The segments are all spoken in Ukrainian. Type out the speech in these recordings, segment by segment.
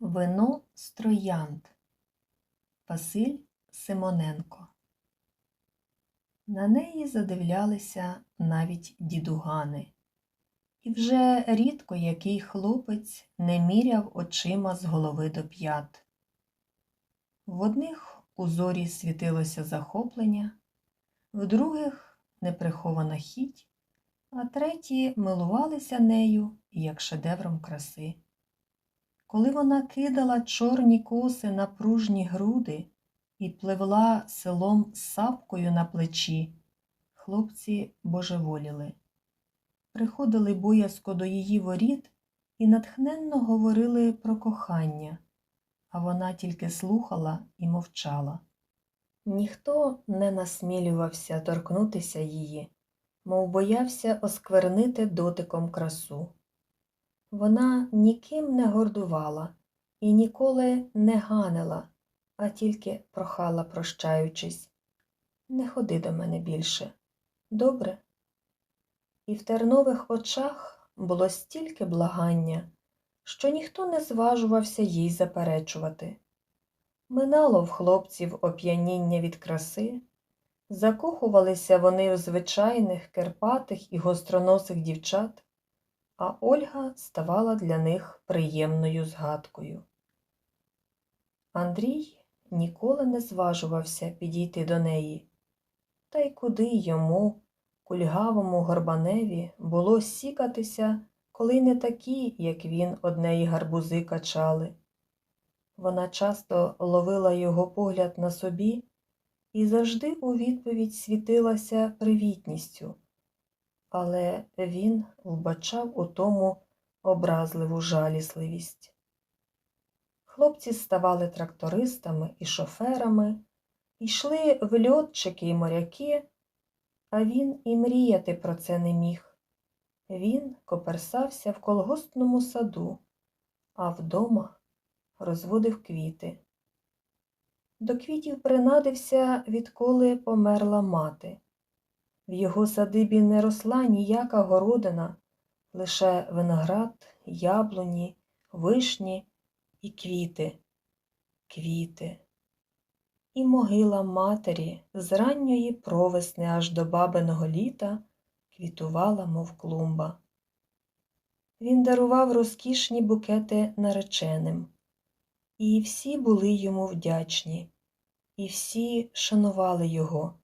Вино з троянд Василь Симоненко На неї задивлялися навіть дідугани, і вже рідко який хлопець не міряв очима з голови до п'ят. В одних у зорі світилося захоплення, в других неприхована хіть, а треті милувалися нею як шедевром краси. Коли вона кидала чорні коси на пружні груди і пливла селом з сапкою на плечі, хлопці божеволіли. Приходили боязко до її воріт і натхненно говорили про кохання, а вона тільки слухала і мовчала. Ніхто не насмілювався торкнутися її, мов боявся осквернити дотиком красу. Вона ніким не гордувала і ніколи не ганила, а тільки прохала, прощаючись. Не ходи до мене більше. Добре? І в тернових очах було стільки благання, що ніхто не зважувався їй заперечувати. Минало в хлопців оп'яніння від краси, закохувалися вони в звичайних керпатих і гостроносих дівчат а Ольга ставала для них приємною згадкою. Андрій ніколи не зважувався підійти до неї, та й куди йому, кульгавому горбаневі, було сікатися, коли не такі, як він, однеї гарбузи качали. Вона часто ловила його погляд на собі і завжди у відповідь світилася привітністю але він вбачав у тому образливу жалісливість. Хлопці ставали трактористами і шоферами, йшли в льотчики і моряки, а він і мріяти про це не міг. Він коперсався в колгоспному саду, а вдома розводив квіти. До квітів принадився, відколи померла мати. В його садибі не росла ніяка городина, лише виноград, яблуні, вишні і квіти, квіти. І могила матері з ранньої провесни аж до бабиного літа квітувала, мов клумба. Він дарував розкішні букети нареченим, і всі були йому вдячні, і всі шанували його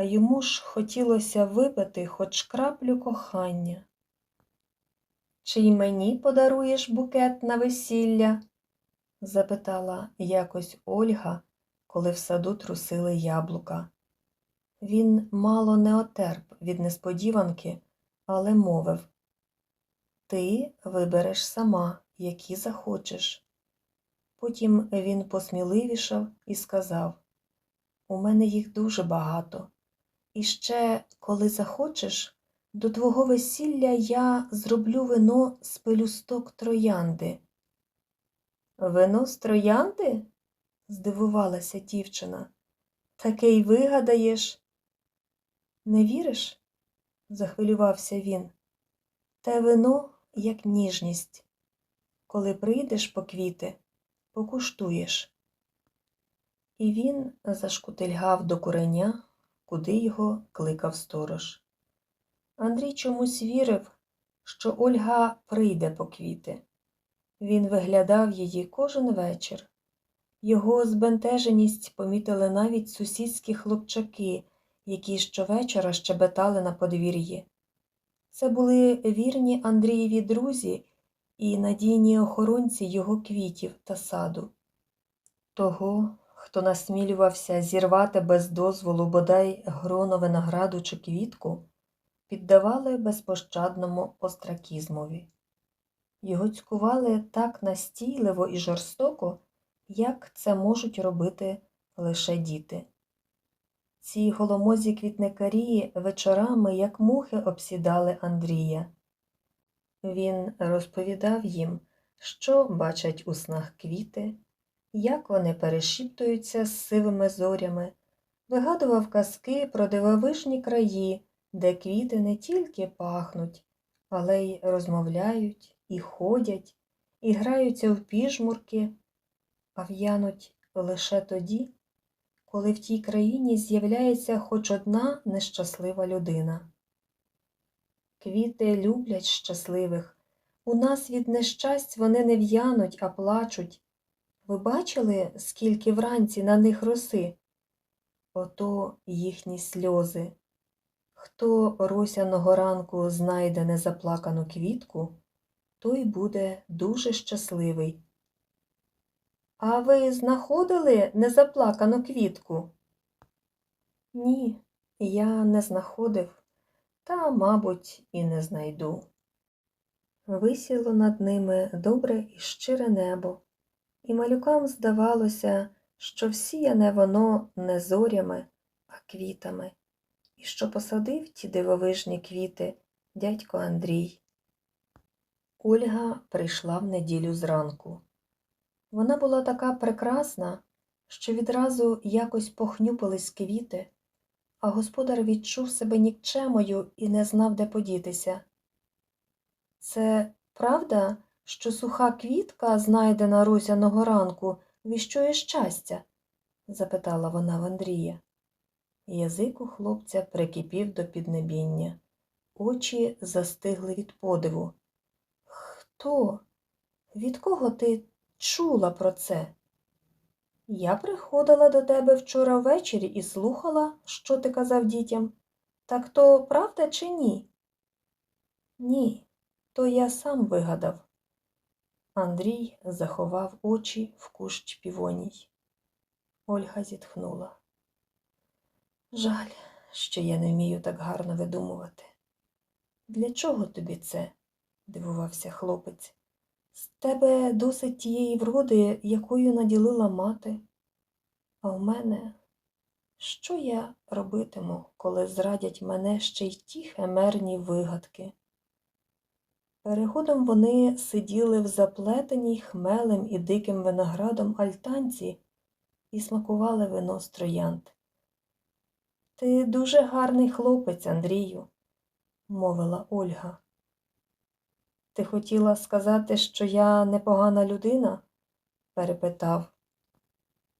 а йому ж хотілося випити хоч краплю кохання. Чи й мені подаруєш букет на весілля? запитала якось Ольга, коли в саду трусили яблука. Він мало не отерп від несподіванки, але мовив Ти вибереш сама, які захочеш. Потім він посміливішав і сказав У мене їх дуже багато. І ще, коли захочеш, до твого весілля я зроблю вино з пелюсток троянди. Вино з троянди? здивувалася дівчина. Таке й вигадаєш. Не віриш? захвилювався він. Те вино, як ніжність. Коли прийдеш по квіти, покуштуєш. І він зашкутильгав до куреня куди його кликав сторож. Андрій чомусь вірив, що Ольга прийде по квіти. Він виглядав її кожен вечір. Його збентеженість помітили навіть сусідські хлопчаки, які щовечора щебетали на подвір'ї. Це були вірні Андрієві друзі і надійні охоронці його квітів та саду. Того, хто насмілювався зірвати без дозволу бодай гроно винограду чи квітку, піддавали безпощадному остракізмові. Його цькували так настійливо і жорстоко, як це можуть робити лише діти. Ці голомозі квітникарі вечорами, як мухи, обсідали Андрія. Він розповідав їм, що бачать у снах квіти, як вони перешіптуються з сивими зорями, вигадував казки про дивовижні краї, де квіти не тільки пахнуть, але й розмовляють, і ходять, і граються в піжмурки, а в'януть лише тоді, коли в тій країні з'являється хоч одна нещаслива людина. Квіти люблять щасливих. У нас від нещасть вони не в'януть, а плачуть. Ви бачили, скільки вранці на них роси? Ото їхні сльози. Хто росяного ранку знайде незаплакану квітку, той буде дуже щасливий. А ви знаходили незаплакану квітку? Ні, я не знаходив, та, мабуть, і не знайду. Висіло над ними добре і щире небо, і малюкам здавалося, що всіяне воно не зорями, а квітами, і що посадив ті дивовижні квіти дядько Андрій. Ольга прийшла в неділю зранку. Вона була така прекрасна, що відразу якось похнюпились квіти, а господар відчув себе нікчемою і не знав, де подітися. Це правда, що суха квітка, знайдена росяного ранку, віщує щастя? запитала вона в Андрія. Язик у хлопця прикипів до піднебіння, очі застигли від подиву. Хто? Від кого ти чула про це? Я приходила до тебе вчора ввечері і слухала, що ти казав дітям. Так то правда чи ні? Ні, то я сам вигадав. Андрій заховав очі в кущ півоній. Ольга зітхнула. Жаль, що я не вмію так гарно видумувати. Для чого тобі це? дивувався хлопець. З тебе досить тієї вроди, якою наділила мати. А в мене що я робитиму, коли зрадять мене ще й ті химерні вигадки? Переходом вони сиділи в заплетеній хмелем і диким виноградом альтанці і смакували вино з троянд. Ти дуже гарний хлопець, Андрію, мовила Ольга. Ти хотіла сказати, що я непогана людина? перепитав.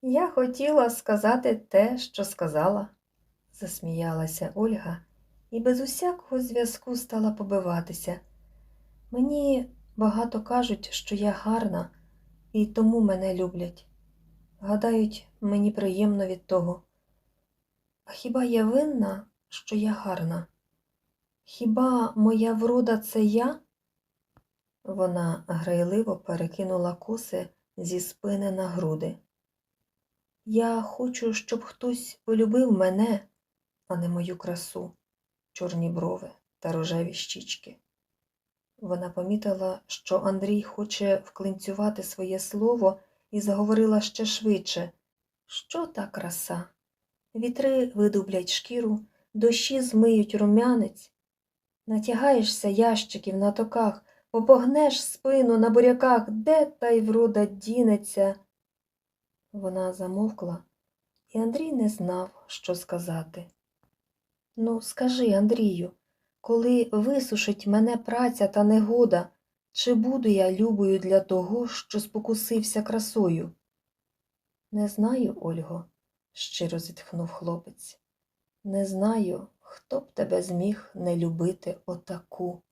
Я хотіла сказати те, що сказала, засміялася Ольга і без усякого зв'язку стала побиватися. Мені багато кажуть, що я гарна, і тому мене люблять. Гадають, мені приємно від того. А хіба я винна, що я гарна? Хіба моя врода це я? Вона грайливо перекинула коси зі спини на груди. Я хочу, щоб хтось полюбив мене, а не мою красу, чорні брови та рожеві щічки. Вона помітила, що Андрій хоче вклинцювати своє слово і заговорила ще швидше. Що та краса? Вітри видублять шкіру, дощі змиють рум'янець. Натягаєшся ящиків на токах, попогнеш спину на буряках, де та й врода дінеться. Вона замовкла, і Андрій не знав, що сказати. Ну, скажи, Андрію, коли висушить мене праця та негода, чи буду я любою для того, що спокусився красою? Не знаю, Ольго, щиро зітхнув хлопець. Не знаю, хто б тебе зміг не любити отаку.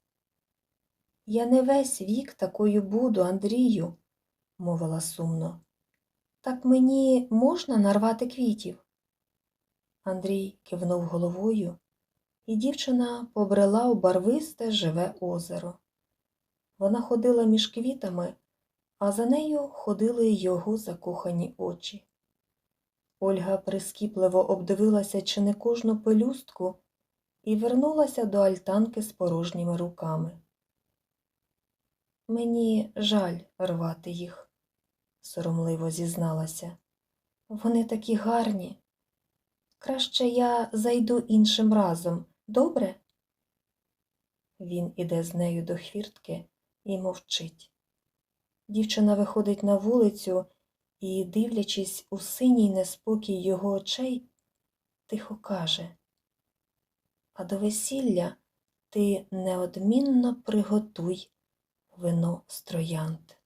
Я не весь вік такою буду, Андрію, мовила сумно. Так мені можна нарвати квітів? Андрій кивнув головою, і дівчина побрела у барвисте живе озеро. Вона ходила між квітами, а за нею ходили його закохані очі. Ольга прискіпливо обдивилася чи не кожну пелюстку і вернулася до альтанки з порожніми руками. Мені жаль рвати їх, соромливо зізналася. Вони такі гарні. Краще я зайду іншим разом, добре? Він іде з нею до хвіртки і мовчить. Дівчина виходить на вулицю і, дивлячись у синій неспокій його очей, тихо каже, а до весілля ти неодмінно приготуй вино з.